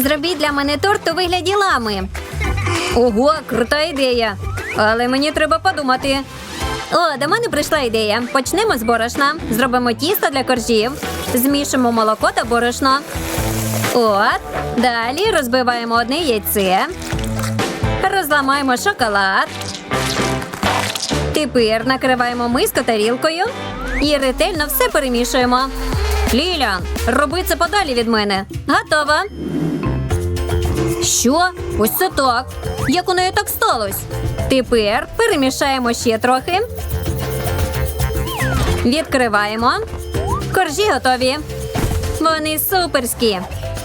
Зробіть для мене торт у вигляді лами. Ого, крута ідея. Але мені треба подумати. О, до мене прийшла ідея. Почнемо з борошна. Зробимо тісто для коржів. Змішимо молоко та борошно. От. Далі розбиваємо одне яйце. Розламаємо шоколад. Тепер накриваємо миску тарілкою і ретельно все перемішуємо. Лілян, роби це подалі від мене. Готова. Що? Ось це так. Як у неї так сталося? Тепер перемішаємо ще трохи. Відкриваємо. Коржі готові. Вони суперські.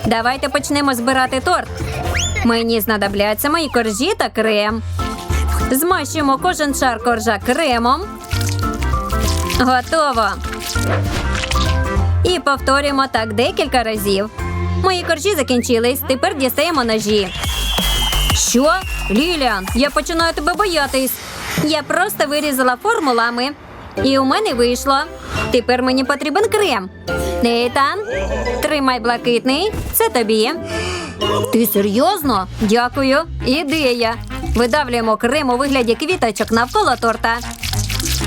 Давайте почнемо збирати торт. Мені знадобляться мої коржі та крем. Змащуємо кожен шар коржа кремом. Готово. І повторюємо так декілька разів. Мої коржі закінчились. Тепер дістаємо ножі. Що? Ліліан, я починаю тебе боятись. Я просто вирізала формулами. І у мене вийшло. Тепер мені потрібен крем. Нейтан, тримай блакитний. Це тобі. Ти серйозно? Дякую. Ідея. Видавлюємо крем у вигляді квіточок навколо торта.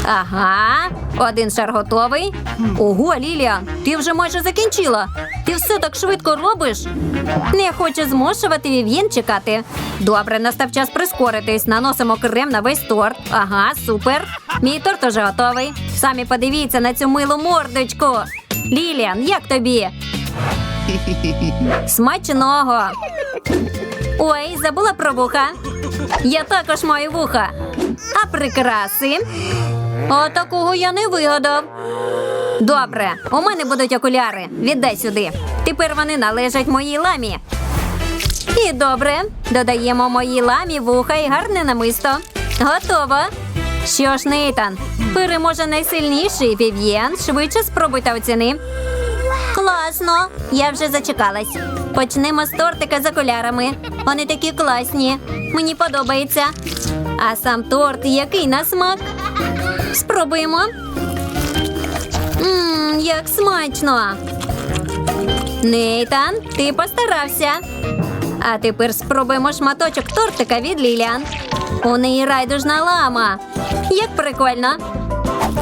Ага, один шар готовий. Ого, Ліліан, ти вже майже закінчила. Ти все так швидко робиш. Не хочу змушувати Вів'єн чекати. Добре, настав час прискоритись. Наносимо крем на весь торт. Ага, супер. Мій торт уже готовий. Самі подивіться на цю милу мордочку. Ліліан, як тобі? Смачного. Ой, забула про вуха. Я також маю вуха. А прикраси? А такого я не вигадав. Добре, у мене будуть окуляри. Віддай сюди. Тепер вони належать моїй ламі. І добре, додаємо моїй ламі вуха і гарне намисто. Готово. Що ж, Нейтан, переможе найсильніший Вів'єн. Швидше спробуй та оціни. Класно, я вже зачекалась. Почнемо з тортика з окулярами. Вони такі класні. Мені подобається. А сам торт який на смак? Спробуємо. Мм, як смачно. Нейтан, ти постарався. А тепер спробуємо шматочок тортика від Ліліан. У неї райдужна лама. Як прикольно.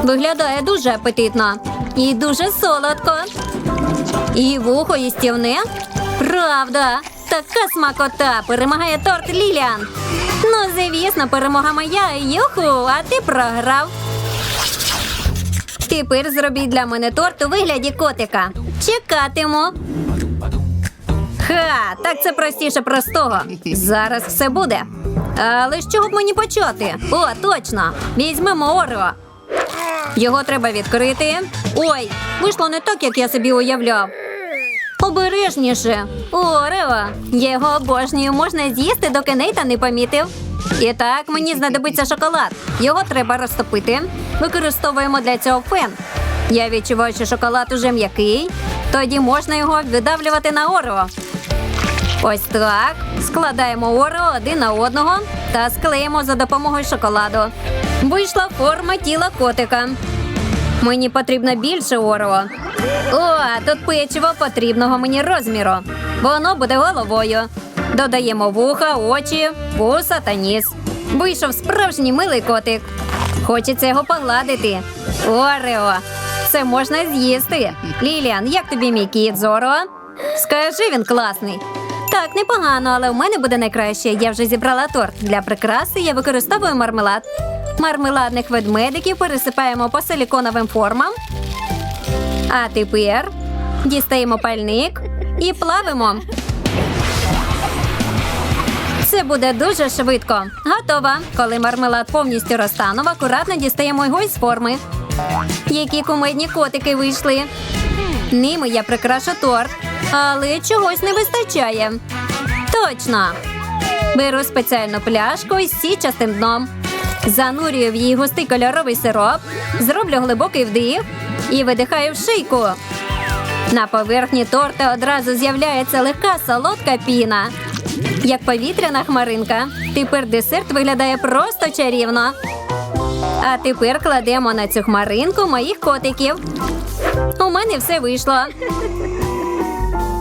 Виглядає дуже апетитно і дуже солодко. І вухо їстівне. Правда, така смакота перемагає торт Ліліан. Ну, звісно, перемога моя. Юху, а ти програв. Тепер зробіть для мене торт у вигляді котика. Чекатиму. Ха, так це простіше простого. Зараз все буде. Але з чого б мені почати? О, точно! Візьмемо Орео. Його треба відкрити. Ой, вийшло не так, як я собі уявляв. Обережніше. Орео. Я його обожнюю, можна з'їсти, доки Нейта не помітив. І так, мені знадобиться шоколад. Його треба розтопити. Використовуємо для цього фен. Я відчуваю, що шоколад уже м'який. Тоді можна його видавлювати на Орео. Ось так. Складаємо Орео один на одного та склеїмо за допомогою шоколаду. Вийшла форма тіла котика. Мені потрібно більше Орео. О, тут печиво потрібного мені розміру. Воно буде головою. Додаємо вуха, очі, вуса та ніс. Вийшов справжній милий котик. Хочеться його погладити. Орео. Це можна з'їсти. Ліліан, як тобі мій кіт Зоро? Скажи, він класний. Так, непогано, але у мене буде найкраще. Я вже зібрала торт. Для прикраси я використовую мармелад. Мармеладних ведмедиків пересипаємо по силіконовим формам. А тепер дістаємо пальник і плавимо. Це буде дуже швидко. Готова. Коли мармелад повністю розтанув, акуратно дістаємо його із форми. Які кумедні котики вийшли. Ними я прикрашу торт, але чогось не вистачає. Точно. Беру спеціальну пляшку із січастим дном. Занурюю в її густий кольоровий сироп, зроблю глибокий вдих і видихаю в шийку. На поверхні торта одразу з'являється легка солодка піна. Як повітряна хмаринка. Тепер десерт виглядає просто чарівно. А тепер кладемо на цю хмаринку моїх котиків. У мене все вийшло.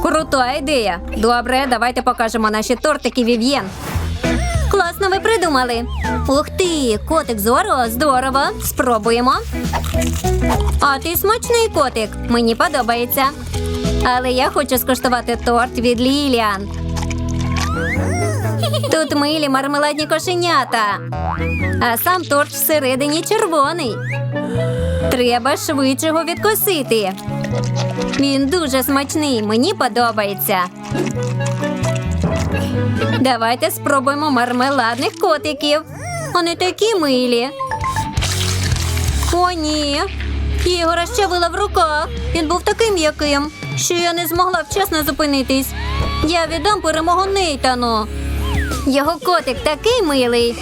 Крута ідея. Добре, давайте покажемо наші тортики Вів'єн. Класно ви придумали. Ух ти, котик Зоро, здорово. Спробуємо. А ти смачний котик. Мені подобається. Але я хочу скуштувати торт від Ліліан. Тут милі мармеладні кошенята. А сам торт всередині червоний. Треба швидше його відкосити. Він дуже смачний, мені подобається. Давайте спробуємо мармеладних котиків. Вони такі милі. О, ні. Я його розчавила в руках. Він був таким м'яким, що я не змогла вчасно зупинитись. Я віддам перемогу Нейтану. Його котик такий милий.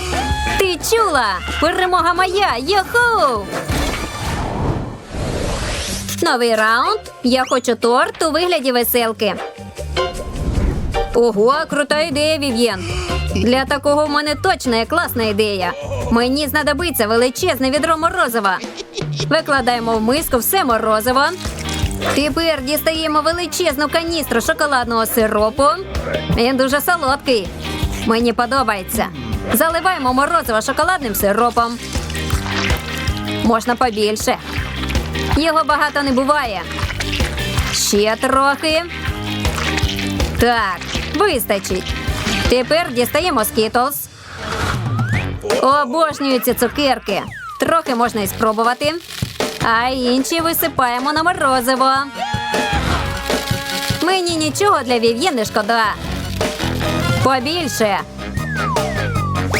Ти чула? Перемога моя! Йоху! Новий раунд. Я хочу торт у вигляді веселки. Ого, крута ідея, Вів'єн. Для такого в мене точно є класна ідея. Мені знадобиться величезне відро морозива. Викладаємо в миску все морозиво. Тепер дістаємо величезну каністру шоколадного сиропу. Він дуже солодкий. Мені подобається. Заливаємо морозиво шоколадним сиропом. Можна побільше. Його багато не буває. Ще трохи. Так, вистачить. Тепер дістаємо скітлз. Обожнюю ці цукерки. Трохи можна і спробувати. А інші висипаємо на морозиво. Мені нічого для Вів'єн не шкода. Побільше.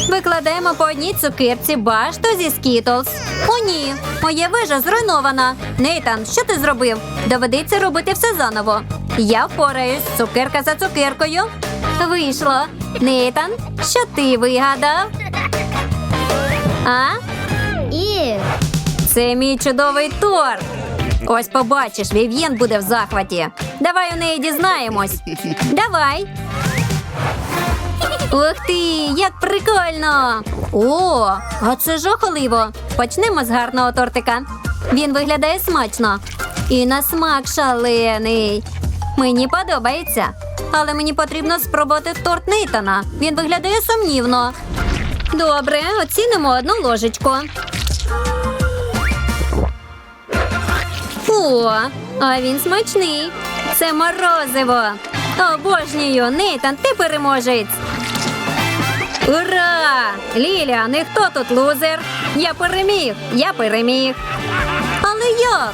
Викладаємо по одній цукерці башту зі скітлз. О, ні, моя вежа зруйнована. Нейтан, що ти зробив? Доведеться робити все заново. Я впораюсь, цукерка за цукеркою. Вийшло. Нейтан, що ти вигадав? А? І Це мій чудовий торт. Ось побачиш, Вів'єн буде в захваті. Давай у неї дізнаємось. Давай. Ух ти, як прикольно! О, а це жахливо. Почнемо з гарного тортика. Він виглядає смачно. І на смак шалений. Мені подобається. Але мені потрібно спробувати торт Нейтана. Він виглядає сумнівно. Добре, оцінимо одну ложечку. О, а він смачний. Це морозиво. Обожнюю, Нейтан, ти переможець. Ура! Ліля, не хто тут лузер? Я переміг, я переміг. Але як?